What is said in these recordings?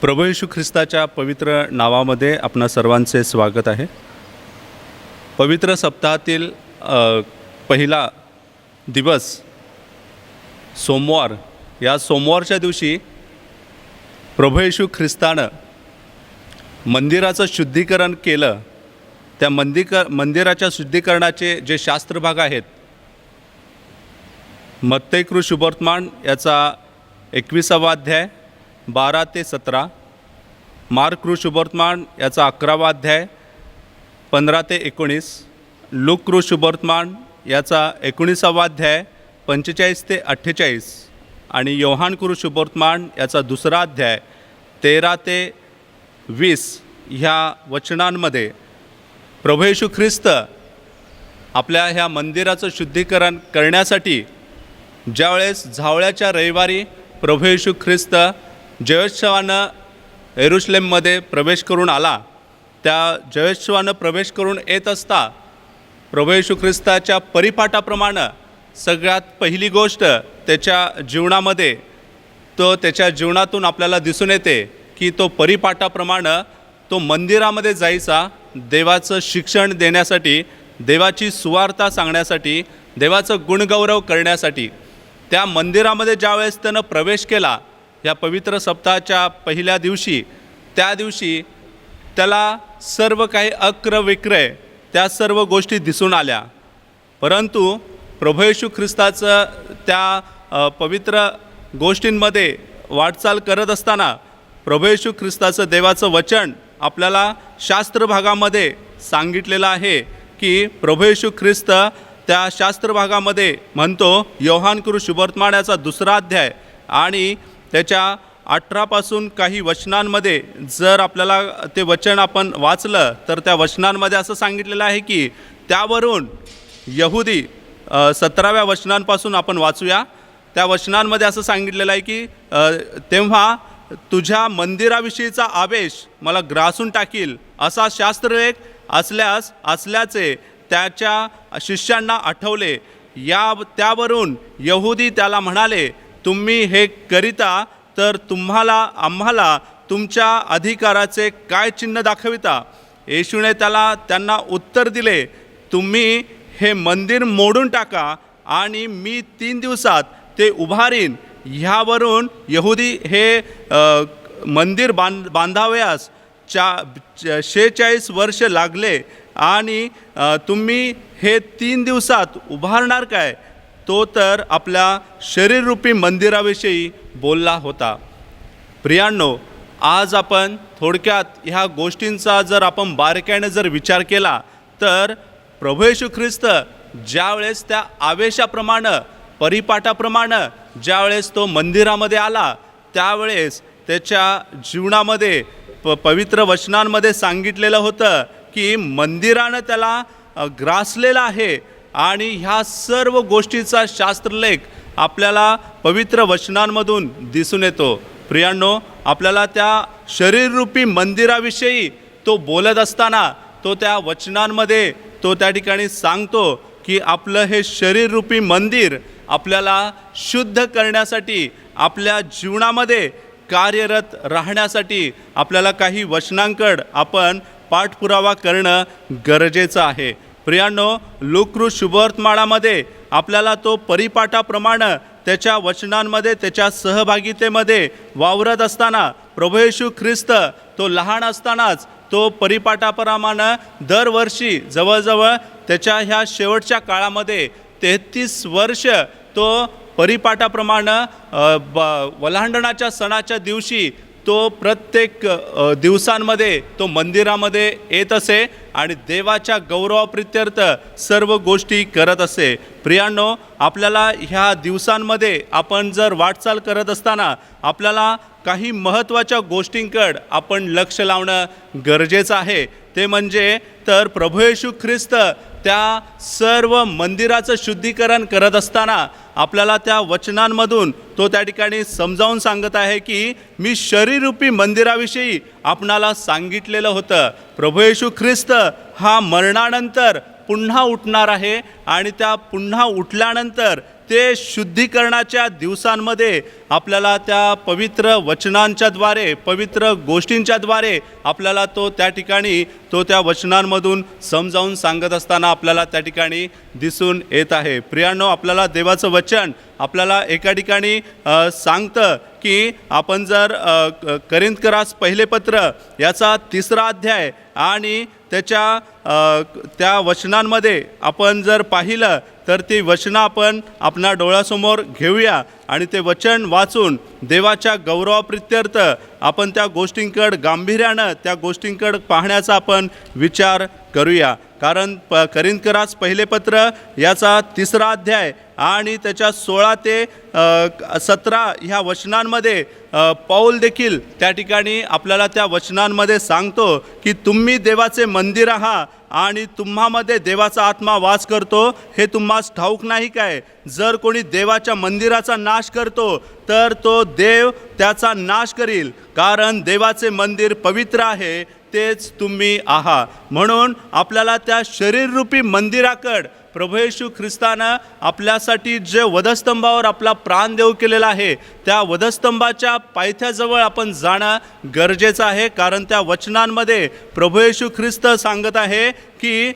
प्रभू येशू ख्रिस्ताच्या पवित्र नावामध्ये आपणा सर्वांचे स्वागत आहे. पवित्र सप्ताहातील पहिला दिवस सोमवार या सोमवारच्या दिवशी प्रभू येशू ख्रिस्तानं मंदिराचं शुद्धीकरण केलं. त्या मंदिक मंदिराच्या शुद्धीकरणाचे जे शास्त्रभाग आहेत मत्तैकृ शुभवर्तमान याचा एकविसावा अध्याय बारा ते सतरा. मार्क शुभवर्तमान याचा अकरावा अध्याय पंधरा ते एकोणीस. लुक शुभवर्तमान याचा एकोणीसावा अध्याय पंचेचाळीस ते अठ्ठेचाळीस. आणि योहान शुभवर्तमान याचा दुसरा अध्याय तेरा ते वीस ह्या वचनांमध्ये प्रभू येशू ख्रिस्त आपल्या ह्या मंदिराचं शुद्धीकरण करण्यासाठी ज्यावेळेस झावळ्याच्या रविवारी प्रभू येशू ख्रिस्त जयोत्सवानं एरुश्लेममध्ये प्रवेश करून आला. त्या जयोत्सवानं प्रवेश करून येत असता प्रभू येशू ख्रिस्ताच्या परिपाठाप्रमाणे सगळ्यात पहिली गोष्ट त्याच्या जीवनामध्ये तो त्याच्या जीवनातून आपल्याला दिसून येते की तो परिपाठाप्रमाणे तो मंदिरामध्ये जायचा देवाचं शिक्षण देण्यासाठी देवाची सुवार्ता सांगण्यासाठी देवाचं गुणगौरव करण्यासाठी. त्या मंदिरामध्ये ज्यावेळेस त्यानं प्रवेश केला या पवित्र सप्ताहाच्या पहिल्या दिवशी त्या दिवशी त्याला सर्व काही अक्र विक्रय त्या सर्व गोष्टी दिसून आल्या. परंतु प्रभू येशू ख्रिस्ताचं त्या पवित्र गोष्टींमध्ये वाटचाल करत असताना प्रभू येशू ख्रिस्ताचं देवाचं वचन आपल्याला शास्त्र भागामध्ये सांगितलेलं आहे की प्रभू येशू ख्रिस्त त्या शास्त्र भागामध्ये म्हणतो योहानकृ शुभवर्तमान दुसरा अध्याय आणि त्याच्या अठरापासून काही वचनांमध्ये जर आपल्याला ते वचन आपण वाचलं तर त्या वचनांमध्ये असं सांगितलेलं आहे की त्यावरून यहुदी सतराव्या वचनांपासून आपण वाचूया. त्या वचनांमध्ये असं सांगितलेलं आहे की तेव्हा तुझ्या मंदिराविषयीचा आवेश मला ग्रासून टाकील असा शास्त्रलेख असल्यास असल्याचे त्याच्या शिष्यांना आठवले. या त्यावरून यहुदी त्याला म्हणाले तुम्ही हे करिता तर तुम्हाला आम्हाला तुमच्या अधिकाराचे काय चिन्ह दाखविता? येशूने त्याला त्यांना उत्तर दिले तुम्ही हे मंदिर मोडून टाका आणि मी तीन दिवसात ते उभारीन. ह्यावरून यहुदी हे मंदिर बांध बांधावयास चा च- शेहेचाळीस वर्ष लागले आणि तुम्ही हे तीन दिवसात उभारणार काय? तो तर आपल्या शरीररूपी मंदिराविषयी बोलला होता. प्रियांनो आज आपण थोडक्यात ह्या गोष्टींचा जर आपण बारक्याने जर विचार केला तर प्रभू येशू ख्रिस्त ज्यावेळेस त्या आवेशाप्रमाणे परिपाठाप्रमाणे ज्यावेळेस तो मंदिरामध्ये आला त्यावेळेस त्याच्या जीवनामध्ये प पवित्र वचनांमध्ये सांगितलेलं होतं की मंदिरानं त्याला ग्रासलेलं आहे. आणि ह्या सर्व गोष्टीचा शास्त्रलेख आपल्याला पवित्र वचनांमधून दिसून येतो. प्रियांनो आपल्याला त्या शरीररूपी मंदिराविषयी तो बोलत असताना तो त्या वचनांमध्ये तो त्या ठिकाणी सांगतो की आपलं हे शरीररूपी मंदिर आपल्याला शुद्ध करण्यासाठी आपल्या जीवनामध्ये कार्यरत राहण्यासाठी आपल्याला काही वचनांकड आपण पाठपुरावा करणं गरजेचं आहे. प्रियांनो लोकृ शुभवर्तमाळामध्ये आपल्याला तो परिपाठाप्रमाणे त्याच्या वचनांमध्ये त्याच्या सहभागितेमध्ये वावरत असताना प्रभू येशू ख्रिस्त तो लहान असतानाच तो परिपाठाप्रमाणे दरवर्षी जवळजवळ त्याच्या ह्या शेवटच्या काळामध्ये तेहतीस वर्ष तो परिपाठाप्रमाणे ब वलांडणाच्या सणाच्या दिवशी तो प्रत्येक दिवसांमध्ये तो मंदिरामध्ये येत असे आणि देवाच्या गौरवाप्रित्यर्थ सर्व गोष्टी करत असे. प्रियांनो आपल्याला ह्या दिवसांमध्ये आपण जर वाटचाल करत असताना आपल्याला काही महत्त्वाच्या गोष्टींकड आपण लक्ष लावणं गरजेचं आहे. ते म्हणजे तर प्रभू येशू ख्रिस्त त्या सर्व मंदिराचं शुद्धीकरण करत असताना आपल्याला त्या वचनांमधून तो त्या ठिकाणी समजावून सांगत आहे की मी शरीरूपी मंदिराविषयी आपणाला सांगितलेलं होतं. प्रभू येशू ख्रिस्त हा मरणानंतर पुन्हा उठणार आहे आणि त्या पुन्हा उठल्यानंतर ते शुद्धीकरणाच्या दिवसांमध्ये आपल्याला त्या पवित्र वचनांच्याद्वारे पवित्र गोष्टींच्याद्वारे आपल्याला तो त्या ठिकाणी तो त्या वचनांमधून समजावून सांगत असताना आपल्याला त्या ठिकाणी दिसून येत आहे. प्रियांनो आपल्याला देवाचं वचन आपल्याला एका ठिकाणी सांगतं. की आपण जर क- करिंदकरास पहिले पत्र याचा तिसरा अध्याय आणि त्याच्या त्या वचनांमध्ये आपण जर पाहिलं तर ती वचनं आपण आपल्या डोळ्यासमोर घेऊया आणि ते वचन वाचून देवाच्या गौरवाप्रित्यर्थ आपण त्या गोष्टींकड गांभीर्यानं त्या गोष्टींकड पाहण्याचा आपण विचार करूया. कारण प करिंदकरास पहिले पत्र याचा तिसरा अध्याय आणि त्याच्या सोळा ते सतरा ह्या वचनांमध्ये पाऊल पौल देखील त्या ठिकाणी आपल्याला त्या वचनांमध्ये सांगतो की तुम्ही देवाचे मंदिर आहात आणि तुम्हामध्ये देवाचा आत्मा वास करतो हे तुम्हास ठाऊक नाही काय? जर कोणी देवाच्या मंदिराचा नाश करतो तर तो देव त्याचा नाश करील. कारण देवाचे मंदिर पवित्र आहे तेच तुम्ही आहात म्हणून आपल्याला त्या शरीररूपी मंदिराकड प्रभू येशू ख्रिस्तानं आपल्यासाठी जे वधस्तंभावर आपला प्राण देऊ केलेला आहे त्या वधस्तंभाच्या पायथ्याजवळ आपण जाणं गरजेचं आहे. कारण त्या वचनांमध्ये प्रभू येशू ख्रिस्त सांगत आहे की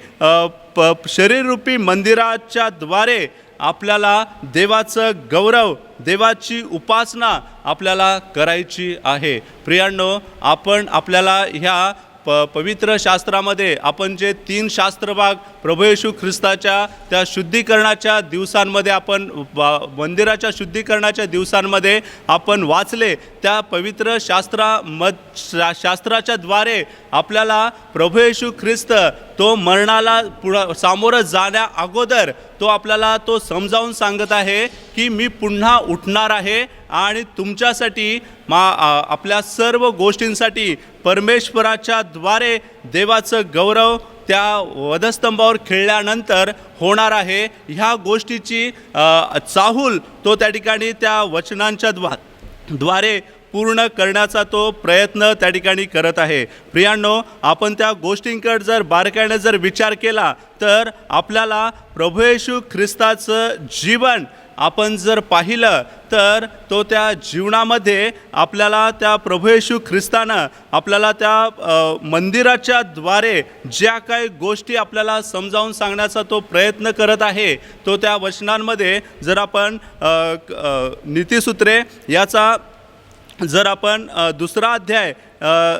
प शरीररूपी मंदिराच्या द्वारे आपल्याला देवाचं गौरव देवाची उपासना आपल्याला करायची आहे. प्रियांनो आपण आपल्याला ह्या प पवित्र शास्त्रामध्ये आपण जे तीन शास्त्रभाग प्रभू येशू ख्रिस्ताच्या त्या शुद्धीकरणाच्या दिवसांमध्ये आपण मंदिराच्या शुद्धीकरणाच्या दिवसांमध्ये आपण वाचले त्या पवित्र शास्त्रा मद शा शास्त्राच्या द्वारे आपल्याला प्रभू येशू ख्रिस्त तो मरणाला पुढं सामोरं जाण्या अगोदर तो आपल्याला तो समजावून सांगत आहे की मी पुन्हा उठणार आहे आणि तुमच्यासाठी मा आपल्या सर्व गोष्टींसाठी परमेश्वराच्या द्वारे देवाचं गौरव त्या वधस्तंभावर खेळल्यानंतर होणार आहे. ह्या गोष्टीची चाहूल तो त्या ठिकाणी त्या वचनांच्या द्वा द्वारे पूर्ण करण्याचा तो प्रयत्न त्या ठिकाणी करत आहे. प्रियांनो आपण त्या गोष्टींकडे जर बारकाईने जर विचार केला तर आपल्याला प्रभू येशू ख्रिस्ताचं जीवन आपण जर पाहिलं तर तो त्या जीवनामध्ये आपल्याला त्या प्रभू येशू ख्रिस्तानं आपल्याला त्या मंदिराच्या द्वारे ज्या काही गोष्टी आपल्याला समजावून सांगण्याचा तो प्रयत्न करत आहे तो त्या वचनांमध्ये जर आपण नीतीसूत्रे नीतिसूत्रे याचा जर आपण दुसरा अध्याय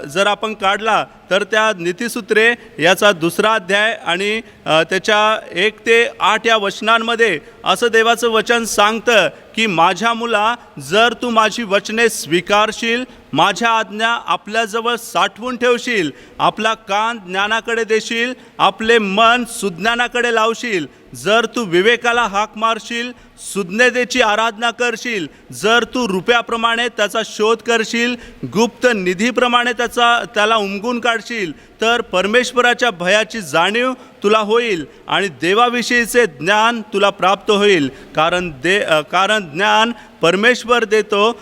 जर आपण काढला तर त्या नीतिसूत्रे याचा दुसरा अध्याय आणि त्याच्या एक ते आठ या वचनांमध्ये असं देवाचं वचन सांगतं की माझ्या मुला जर तू माझी वचने स्वीकारशील माझ्या आज्ञा आपल्याजवळ साठवून ठेवशील आपला कान ज्ञानाकडे देशील आपले मन सुज्ञानाकडे लावशील. जर तू विवेकाला हाक मारशील सुज्ञतेची आराधना करशील जर तू रुपयाप्रमाणे त्याचा शोध करशील गुप्त निधीप्रमाणे त्याचा त्याला उमगून काढशील तर परमेश्वराच्या भयाची जाणीव तुला होईल आणि देवाविषयीचे ज्ञान तुला प्राप्त होईल. कारण दे कारण ज्ञान परमेश्वर देतो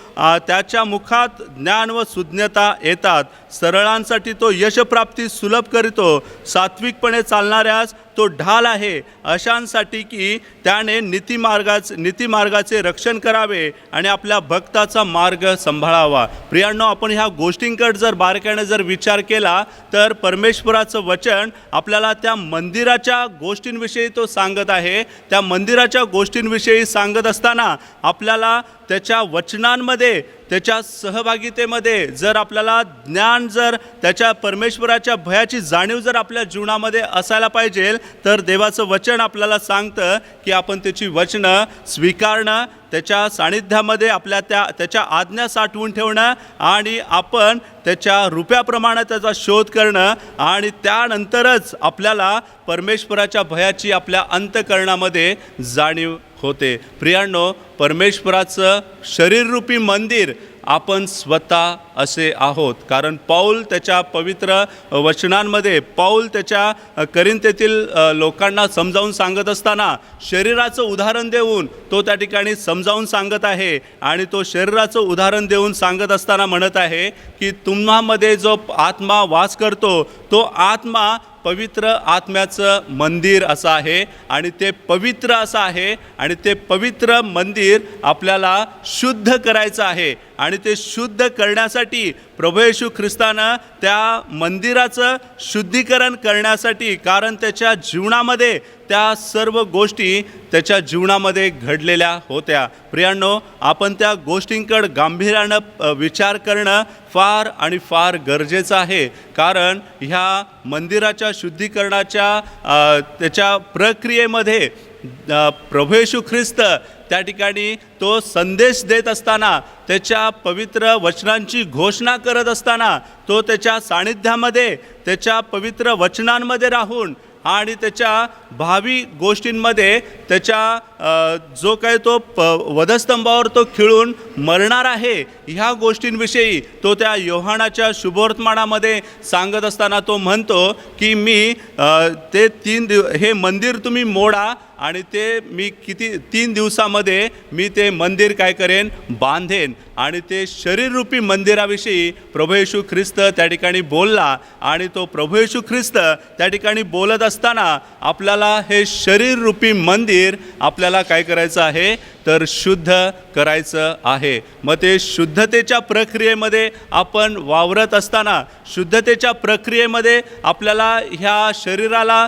त्याच्या मुखात ज्ञान व सुज्ञता येतात. सरळांसाठी तो यशप्राप्ती सुलभ करीतो. सात्विकपणे चालणाऱ्यास तो ढाल आहे अशांसाठी की त्याने नीतिमार्गाच नीतिमार्गाचे रक्षण करावे आणि आपल्या भक्ताचा मार्ग सांभाळावा. प्रियांनो आपण ह्या गोष्टींकडे जर बारकाईने जर विचार केला तर परमेश्वराचं वचन आपल्याला त्या मंदिराच्या गोष्टींविषयी तो सांगत आहे. त्या मंदिराच्या गोष्टींविषयी सांगत असताना आपल्याला त्याच्या वचनांमध्ये त्याच्या सहभागितेमध्ये जर आपल्याला ज्ञान जर त्याच्या परमेश्वराच्या भयाची जाणीव जर आपल्या जीवनामध्ये असायला पाहिजे तर देवाचं वचन आपल्याला सांगतं की आपण त्याची वचनं स्वीकारणं त्याच्या सानिध्यामध्ये आपल्या त्या त्याच्या आज्ञा साठवून ठेवणं आणि आपण त्याच्या रुपयाप्रमाणे त्याचा शोध करणं आणि त्यानंतरच आपल्याला परमेश्वराच्या भयाची आपल्या अंतकरणामध्ये जाणीव होते. प्रियांनो परमेश्वराचं शरीररूपी मंदिर आपण स्वतः असे आहोत. कारण पाऊल त्याच्या पवित्र वचनांमध्ये पाऊल त्याच्या करिंतेतील लोकांना समजावून सांगत असताना शरीराचं उदाहरण देऊन तो त्या ठिकाणी समजावून सांगत आहे आणि तो शरीराचं उदाहरण देऊन सांगत असताना म्हणत आहे की तुम्हामध्ये जो आत्मा वास करतो तो आत्मा पवित्र आत्म्याचं मंदिर असं आहे आणि ते पवित्र असं आहे आणि ते पवित्र मंदिर आपल्याला शुद्ध करायचं आहे आणि ते शुद्ध करण्यासाठी प्रभू येशू ख्रिस्तानं त्या मंदिराचं शुद्धीकरण करण्यासाठी कारण त्याच्या जीवनामध्ये त्या सर्व गोष्टी त्याच्या जीवनामध्ये घडलेल्या होत्या. प्रियांनो आपण त्या गोष्टींकडे गांभीर्यानं विचार करणं फार आणि फार गरजेचं आहे. कारण ह्या मंदिराच्या शुद्धीकरणाच्या त्याच्या प्रक्रियेमध्ये प्रभू येशू ख्रिस्त त्या ठिकाणी तो संदेश देत असताना त्याच्या पवित्र वचनांची घोषणा करत असताना तो त्याच्या सानिध्यामध्ये त्याच्या पवित्र वचनांमध्ये राहून आणि त्याच्या भावी गोष्टींमध्ये त्याच्या जो काय तो प वधस्तंभावर तो खिळून मरणार आहे ह्या गोष्टींविषयी तो त्या योहानाच्या शुभवर्तमानामध्ये सांगत असताना तो म्हणतो की मी ते तीन दिव हे मंदिर तुम्ही मोडा आणि ते मी किती तीन दिवसामध्ये मी ते मंदिर काय करेन बांधेन. आणि ते शरीररूपी मंदिराविषयी प्रभू येशू ख्रिस्त त्या ठिकाणी बोलला आणि तो प्रभू येशू ख्रिस्त त्या ठिकाणी बोलत असताना आपल्याला हे शरीररूपी मंदिर आपल्याला काय करायचं आहे? तर शुद्ध करायचं आहे. मग ते शुद्धतेच्या प्रक्रियेमध्ये आपण वावरत असताना शुद्धतेच्या प्रक्रियेमध्ये आपल्याला ह्या शरीराला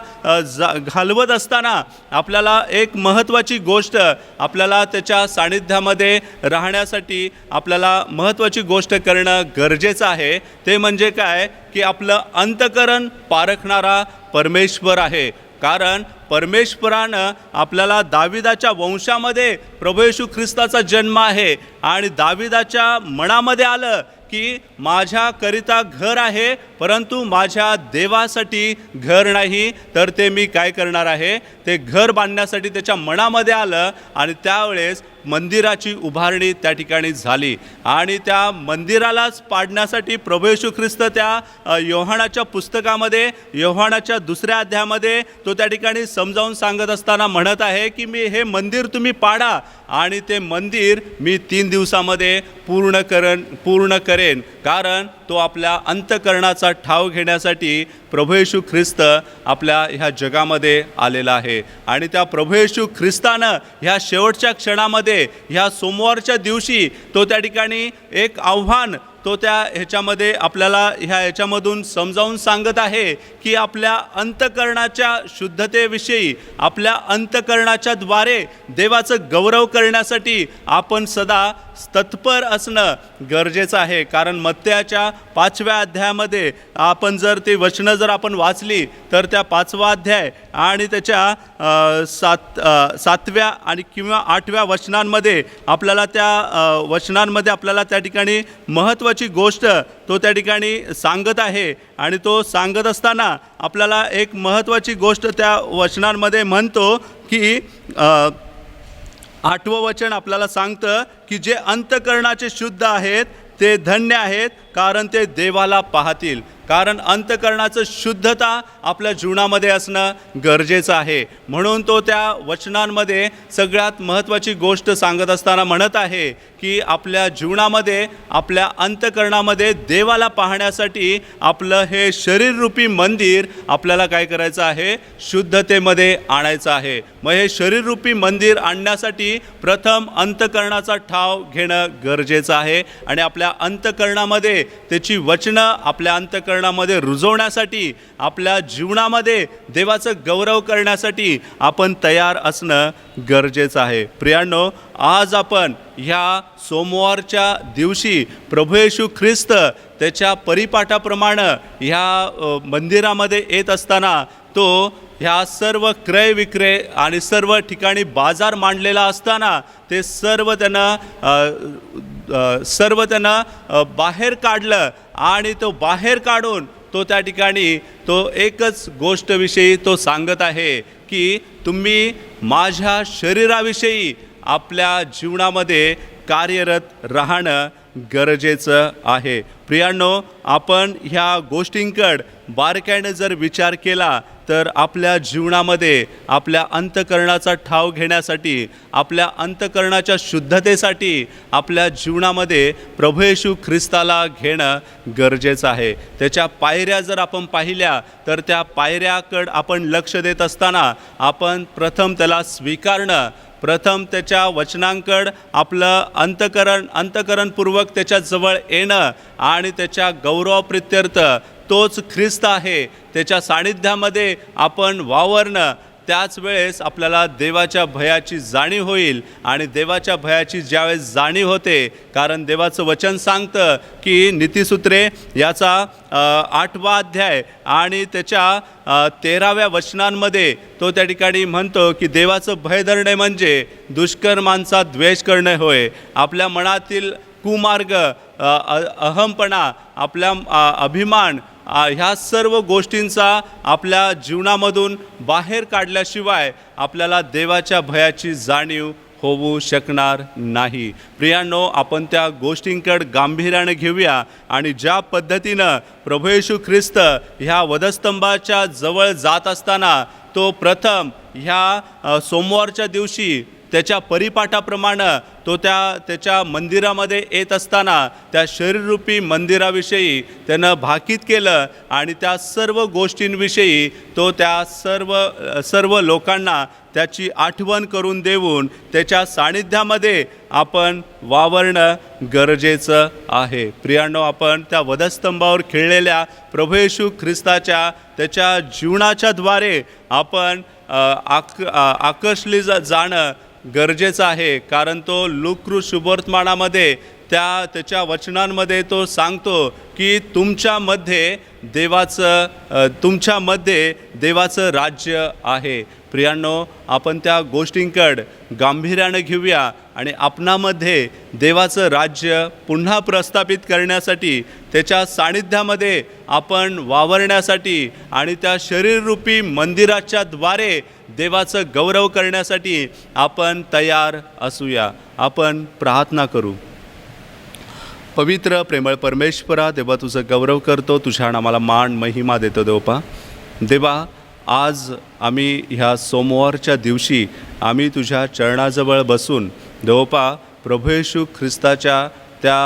जा घालवत असताना आपल्याला एक महत्त्वाची गोष्ट आपल्याला त्याच्या सानिध्यामध्ये राहण्यासाठी आपल्याला महत्त्वाची गोष्ट करणं गरजेचं आहे. ते म्हणजे काय? की आपलं अंतकरण पारखणारा परमेश्वर आहे. कारण परमेश्वरानं आपल्याला दाविदाच्या वंशामध्ये प्रभू येशू ख्रिस्ताचा जन्म आहे आणि दाविदाच्या मनामध्ये आलं की माझ्याकरिता घर आहे परंतु माझ्या देवासाठी घर नाही तर ते मी काय करणार आहे? ते घर बांधण्यासाठी त्याच्या मनामध्ये आलं आणि त्यावेळेस मंदिराची उभारणी त्या ठिकाणी झाली. आणि त्या मंदिरालाच पाडण्यासाठी प्रभू येशू ख्रिस्त त्या योहानाच्या पुस्तकामध्ये योहानाच्या दुसऱ्या अध्यायामध्ये तो त्या ठिकाणी समजावून सांगत असताना म्हणत आहे की मी हे मंदिर तुम्ही पाडा आणि ते मंदिर मी तीन दिवसामध्ये पूर्ण करण पूर्ण करेन. कारण तो आपल्या अंतकरणाचा ठाव घेण्यासाठी प्रभू येशू ख्रिस्त आपल्या ह्या जगामध्ये आलेला आहे. आणि त्या प्रभू येशू ख्रिस्तानं ह्या शेवटच्या क्षणामध्ये ह्या सोमवारच्या दिवशी तो त्या ठिकाणी एक आव्हान तो त्या ह्याच्यामध्ये आपल्याला ह्या ह्याच्यामधून समजावून सांगत आहे की आपल्या अंतकरणाच्या शुद्धतेविषयी आपल्या अंतकरणाच्या द्वारे देवाचं गौरव करण्यासाठी आपण सदा तत्पर असणं गरजेचं आहे. कारण मत्त्याच्या पाचव्या अध्यायामध्ये आपण जर ती वचनं जर आपण वाचली तर त्या पाचवा अध्याय आणि त्याच्या सात सातव्या आणि किंवा आठव्या वचनांमध्ये आपल्याला त्या वचनांमध्ये आपल्याला त्या ठिकाणी महत्त्व महत्त्वाची गोष्ट तो त्या ठिकाणी सांगत आहे आणि तो सांगत असताना आपल्याला एक महत्त्वाची गोष्ट त्या वचनांमध्ये म्हणतो की आठवं वचन आपल्याला सांगतं की जे अंतकरणाचे शुद्ध आहेत ते धन्य आहेत कारण ते देवाला पाहतील. कारण अंतकरणाचं शुद्धता आपल्या जीवनामध्ये असणं गरजेचं आहे. म्हणून तो त्या वचनांमध्ये सगळ्यात महत्त्वाची गोष्ट सांगत असताना म्हणत आहे की आपल्या जीवनामध्ये आपल्या अंतकरणामध्ये देवाला पाहण्यासाठी आपलं हे शरीररूपी मंदिर आपल्याला काय करायचं आहे? शुद्धतेमध्ये आणायचं आहे. मग हे शरीररूपी मंदिर आणण्यासाठी प्रथम अंतकरणाचा ठाव घेणं गरजेचं आहे. आणि आपल्या अंतकरणामध्ये त्याची वचनं आपल्या अंतकरणामध्ये रुजवण्यासाठी आपल्या जीवनामध्ये देवाचं गौरव करण्यासाठी आपण तयार असणं गरजेचं आहे. प्रियांनो आज आपण ह्या सोमवारच्या दिवशी प्रभू येशू ख्रिस्त त्याच्या परिपाठाप्रमाणे ह्या मंदिरामध्ये येत असताना तो ह्या सर्व क्रय विक्रय आणि सर्व ठिकाणी बाजार मांडलेला असताना ते सर्व त्यांना सर्व त्यांना बाहेर काढलं आणि तो बाहेर काढून तो त्या ठिकाणी तो एकच गोष्टविषयी तो सांगत आहे की तुम्ही माझ्या शरीराविषयी आपल्या जीवनामध्ये कार्यरत राहणं गरजेचं आहे. प्रियांनो आपण ह्या गोष्टींकड बारकाईने जर विचार केला तर आपल्या जीवनामध्ये आपल्या अंतकरणाचा ठाव घेण्यासाठी आपल्या अंतकरणाच्या शुद्धतेसाठी आपल्या जीवनामध्ये प्रभू येशू ख्रिस्ताला घेणं गरजेचं आहे. त्याच्या पायऱ्या जर आपण पाहिल्या तर त्या पायऱ्याकड आपण लक्ष देत असताना आपण प्रथम त्याला स्वीकारणं प्रथम त्याच्या वचनांकड आपलं अंतकरण अंतकरणपूर्वक त्याच्याजवळ येणं आणि त्याच्या गौरवप्रित्यर्थ तोच ख्रिस्त आहे. त्याच्या सानिध्यामध्ये आपण वावरणं त्याच वेळेस आपल्याला देवाच्या भयाची जाणीव होईल आणि देवाच्या भयाची ज्यावेळेस जाणीव होते कारण देवाचं वचन सांगतं की नीतिसूत्रे याचा आठवा अध्याय आणि त्याच्या तेराव्या वचनांमध्ये तो त्या ठिकाणी म्हणतो की देवाचं भय धरणे म्हणजे दुष्कर्मांचा द्वेष करणे होय. आपल्या मनातील कुमार्ग अ, अहमपणा आपल्या अभिमान ह्या सर्व गोष्टींचा आपल्या जीवनामधून बाहेर काढल्याशिवाय आपल्याला देवाच्या भयाची जाणीव होऊ शकणार नाही. प्रियांनो आपण त्या गोष्टींकडे गांभीर्याने घेऊया आणि ज्या पद्धतीनं प्रभू येशू ख्रिस्त ह्या वधस्तंभाच्या जवळ जात असताना तो प्रथम ह्या सोमवारच्या दिवशी त्याच्या परिपाठाप्रमाणे तो त्या त्याच्या मंदिरामध्ये येत असताना त्या शरीररूपी मंदिराविषयी त्यानं भाकीत केलं आणि त्या सर्व गोष्टींविषयी तो त्या सर्व सर्व लोकांना त्याची आठवण करून देऊन त्याच्या सानिध्यामध्ये आपण वावरणं गरजेचं आहे. प्रियांनो आपण त्या वधस्तंभावर खेळलेल्या प्रभू येशू ख्रिस्ताच्या त्याच्या जीवनाच्याद्वारे आपण आक आकर्षली जा जाणं गरजेचं आहे. कारण तो लुकृ शुभवर्तमानामध्ये त्या त्याच्या वचनांमध्ये तो सांगतो की तुमच्यामध्ये देवाचं तुमच्यामध्ये देवाचं राज्य आहे. प्रियांनो आपण त्या गोष्टींकड गांभीर्यानं घेऊया आणि आपणामध्ये देवाचं राज्य पुन्हा प्रस्थापित करण्यासाठी त्याच्या सानिध्यामध्ये आपण वावरण्यासाठी आणि त्या शरीररूपी मंदिराच्या द्वारे देवाचं गौरव करण्यासाठी आपण तयार असूया. आपण प्रार्थना करू. पवित्र प्रेमळ परमेश्वरा देवा तुझं गौरव करतो. तुझ्या नामाला मान महिमा देतो देवपा. देवा आज आम्ही ह्या सोमवारच्या दिवशी आम्ही तुझ्या चरणाजवळ बसून देवपा प्रभू येशू ख्रिस्ताच्या त्या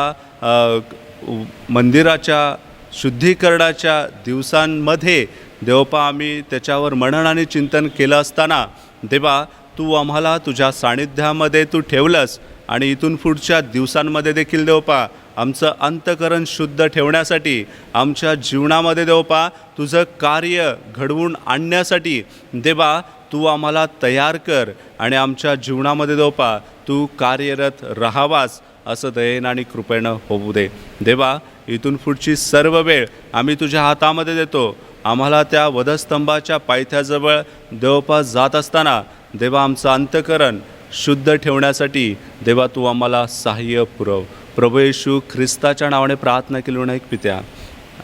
मंदिराच्या शुद्धीकरणाच्या दिवसांमध्ये देवपा आम्ही त्याच्यावर मनन आणि चिंतन केलं असताना देवा तू आम्हाला तुझ्या सानिध्यामध्ये तू ठेवलंस आणि इथून पुढच्या दिवसांमध्ये देखील देवपा आमचं अंतकरण शुद्ध ठेवण्यासाठी आमच्या जीवनामध्ये देवपा तुझं कार्य घडवून आणण्यासाठी देवा तू आम्हाला तयार कर आणि आमच्या जीवनामध्ये देवपा तू कार्यरत राहावास असं दयेनं आणि कृपेनं होऊ दे. देवा इथून पुढची सर्व वेळ आम्ही तुझ्या हातामध्ये देतो. आम्हाला त्या वधस्तंभाच्या पायथ्याजवळ देवपास जात असताना देवा आमचं अंतकरण शुद्ध ठेवण्यासाठी देवा तू आम्हाला सहाय्य पुरव. प्रभू येशू ख्रिस्ताच्या नावाने प्रार्थना केली नाही एक पित्या.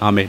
आमेन.